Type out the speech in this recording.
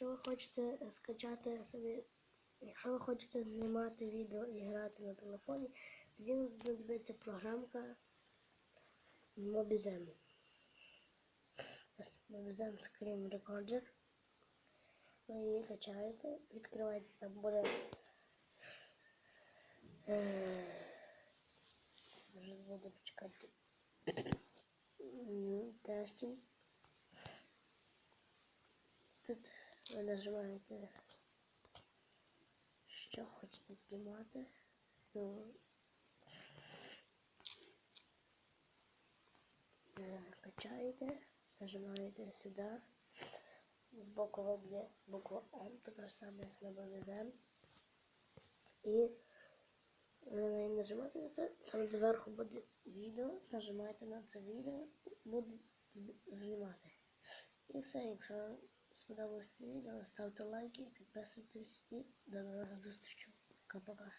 Якщо ви хочете скачати собі, якщо ви хочете знімати відео і грати на телефоні, тоді вам знадобиться програмка Mobizen. Mobizen Screen Recorder. Ви її качаєте, відкриваєте, там буде е, зараз буде почекати М, тестінг. Тут ви нажимаєте, що хочете знімати. Ну, качаєте, нажимаєте сюди. Збоку виб'є буква М, така ж сама, як на БВЗ. І на нажимаєте, там зверху буде відео, нажимаєте на це відео, буде знімати. І все, якщо сподобалось це відео, ставте лайки, підписуйтесь і до нових зустрічей. Пока-пока.